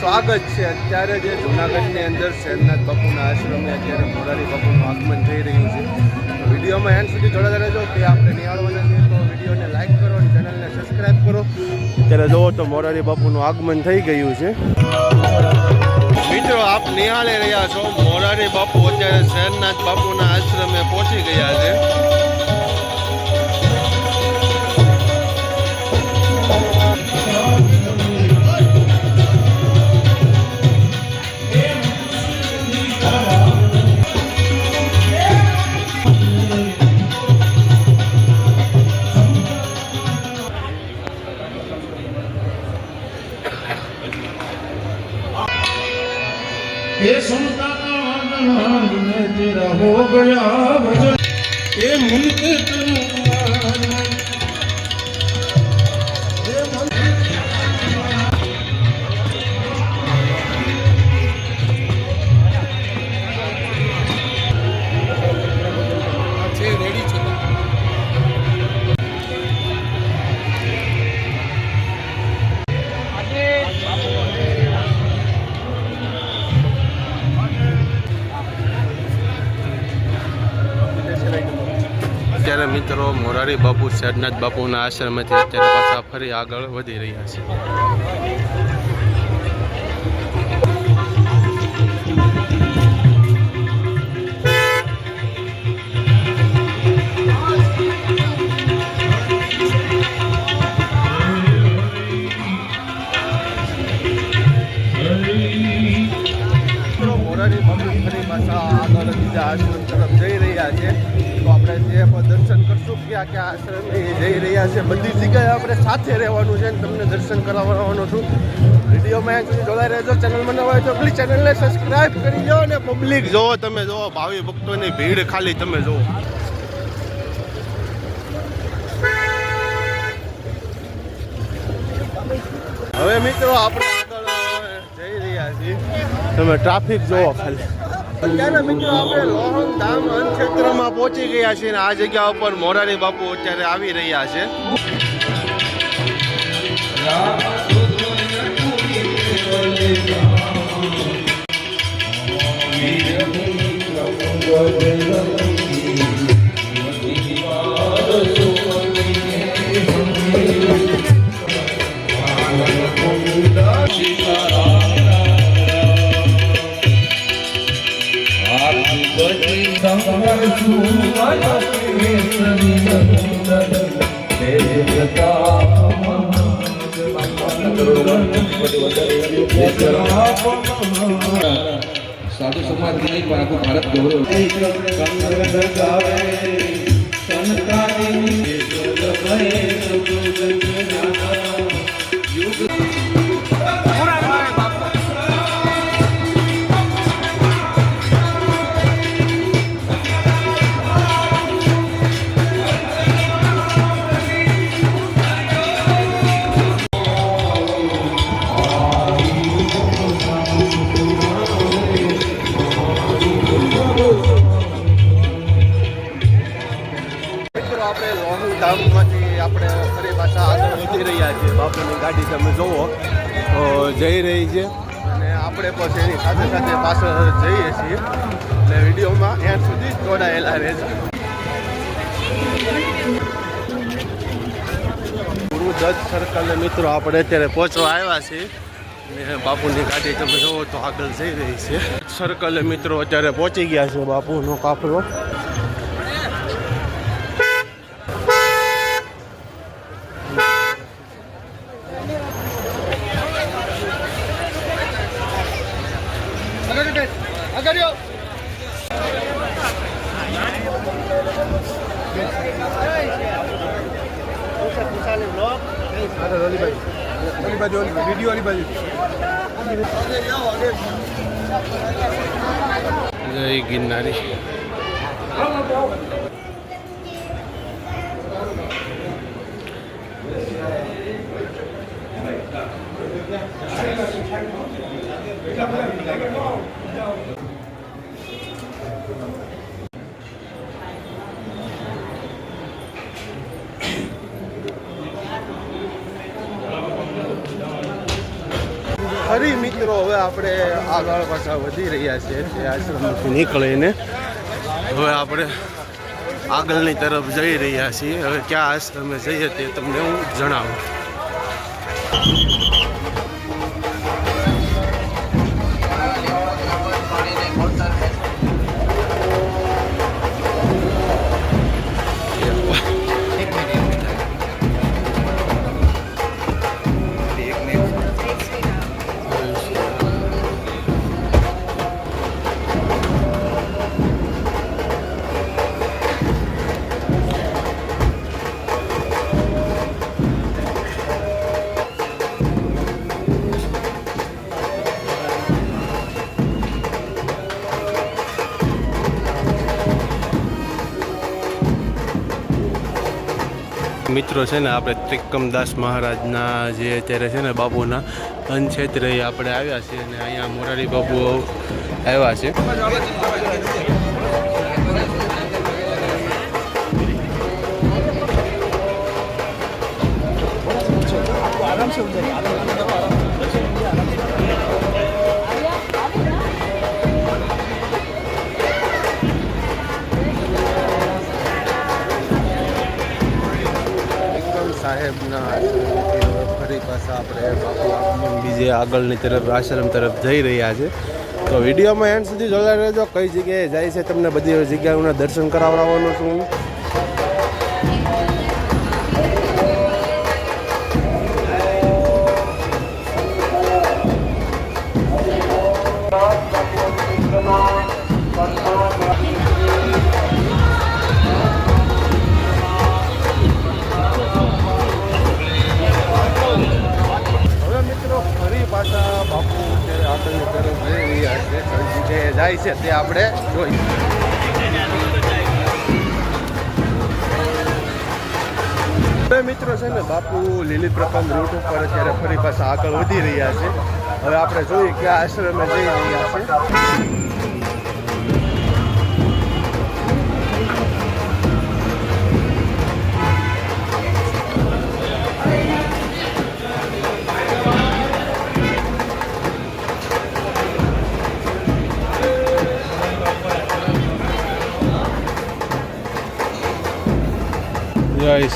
સ્વાગત છે. અત્યારે જે જુનાગઢની અંદર શેરનાથ બાપુના આશ્રમે અત્યારે મોરારી બાપુનું આગમન થઈ રહ્યું છે. વિડીયોમાં એન્ડ સુધી જોડાતા રહેજો. કે આપણે નિહાળવાના છીએ તો વિડીયોને લાઈક કરો અને ચેનલને સબસ્ક્રાઈબ કરો. અત્યારે જુઓ તો મોરારી બાપુનું આગમન થઈ ગયું છે. મિત્રો, આપ નિહાળી રહ્યા છો. મોરારી બાપુ અત્યારે શેરનાથ બાપુના આશ્રમે પહોંચી ગયા છે. ने तेरा हो गया भजन ये मन के મિત્રો મોરારી બાપુ શેરનાથ બાપુના આશ્રમેથી અત્યારે પાછા ફરી આગળ વધી રહ્યા છે. મોરારી બાપુ આગળ બીજા આશ્રમ તરફ જઈ રહ્યા છે. તો આપણે જે દર્શન કરશું, ક્યાં ક્યાં આશ્રમ જઈ રહ્યા છે, બધી જગ્યાએ આપણે સાથે રહેવાનું છે અને તમને દર્શન કરાવવાનો છું. વિડીયોમાં અહીંયા સુધી જોડાઈ રહેજો ચેનલમાં ન હોય તો પ્લીઝ ચેનલને સબસ્ક્રાઈબ કરી દો અને પબ્લિક જોવો તમે, જોવો, ભાવિ ભક્તોની ભીડ ખાલી તમે જોવો હવે મિત્રો આપણે આગળ જઈ રહ્યા છીએ તમે ટ્રાફિક જોવો ખાલી. અત્યારે મિત્રો લોહણ ધામ ક્ષેત્રમાં પહોંચી ગયા છીએ અને આ જગ્યા ઉપર મોરારી બાપુ અત્યારે આવી રહ્યા છે. સાધુ સમાજ નહીં પણ આખું ભારત ગૌરવ. મિત્રો અને આપણે પણ એની સાથે સાથે પાછળ જઈએ છીએ. એટલે વિડીયોમાં એન્ડ સુધી જોડાયેલા રહેજો. ગુરુદત્ત સર્કલ મિત્રો આપણે અત્યારે પહોંચવા આવ્યા છીએ. ને બાપુની ગાડી તમે જોવો તો આગળ જઈ રહી છે. સર્કલ મિત્રો અત્યારે પહોંચી ગયા છે બાપુનો કાફલો. ઓલી બાજુ ઓલી વીડિયો ઓલી બાજુ જય ગિરનારી Thank you. ફરી મિત્રો, હવે આપણે આગળ પાછા વધી રહ્યા છીએ તે આશ્રમથી નીકળીને. હવે આપણે આગળની તરફ જઈ રહ્યા છીએ. હવે ક્યાં આશ્રમે જઈએ તે તમને હું જણાવું. મિત્રો છે ને, આપણે ત્રિકમદાસ મહારાજના જે અત્યારે છે ને બાપુના અનક્ષેત્રે આપણે આવ્યા છીએ અને અહીંયા મોરારી બાપુ આવ્યા છે. વિક્રમ સાહેબના ફરી પાછા આપણે બાપુ બીજે આગળની તરફ, આશ્રમ તરફ જઈ રહ્યા છે. તો વિડીયોમાં એન્ડ સુધી જોડાઈ રહેજો. કઈ જગ્યાએ જાય છે, તમને બધી જગ્યાઓના દર્શન કરાવડાવવાનો છું. જગ્યાએ જાય છે તે આપણે જોઈ. હવે મિત્રો છે ને, બાપુ લીલી પ્રથમ રૂટ ઉપર અત્યારે ફરી પાછા આગળ વધી રહ્યા છે. હવે આપણે જોઈએ કે આશ્રમે જઈ રહ્યા છે.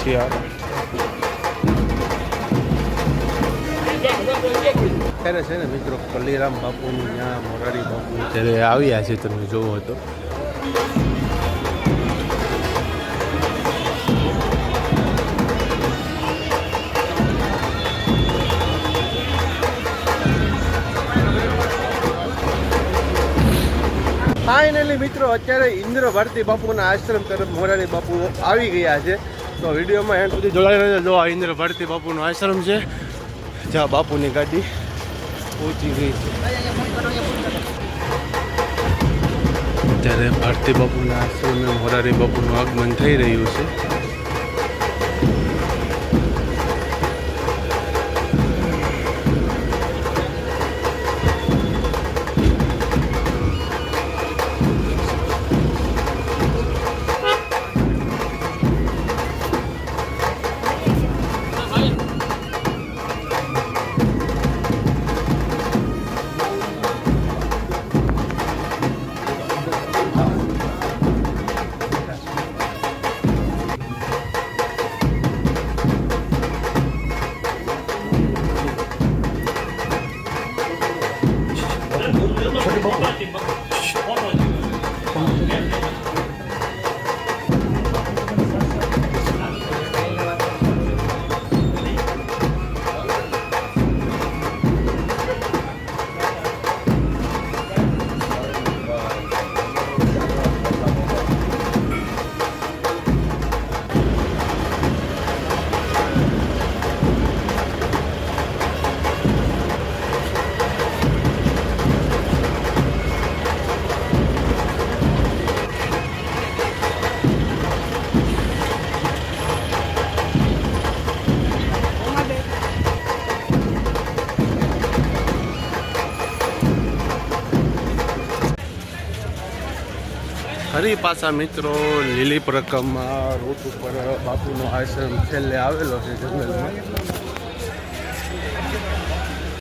સિયા અત્યારે છે ને મિત્રો કલીરામ બાપુની ત્યાં, મોરારી બાપુ જ્યારે આવ્યા છે, તમે જોવો તો. ફાઇનલી મિત્રો, અત્યારે ઇન્દ્ર ભારતી બાપુના આશ્રમ તરફ મોરારી બાપુ આવી ગયા છે. તો વિડીયોમાં એન્ડ સુધી જોડાઈ રહેજો. જો આ ઇન્દ્ર ભારતી બાપુનો આશ્રમ છે, જ્યાં બાપુની ગાડી પહોંચી ગઈ છે. અત્યારે ભારતી બાપુના આશ્રમે મોરારી બાપુનું આગમન થઈ રહ્યું છે. bom. ફરી પાછા મિત્રો લીલી પ્રકમમાં રૂટ ઉપર બાપુનો આશ્રમ છેલ્લે આવેલો છે જંગલમાં.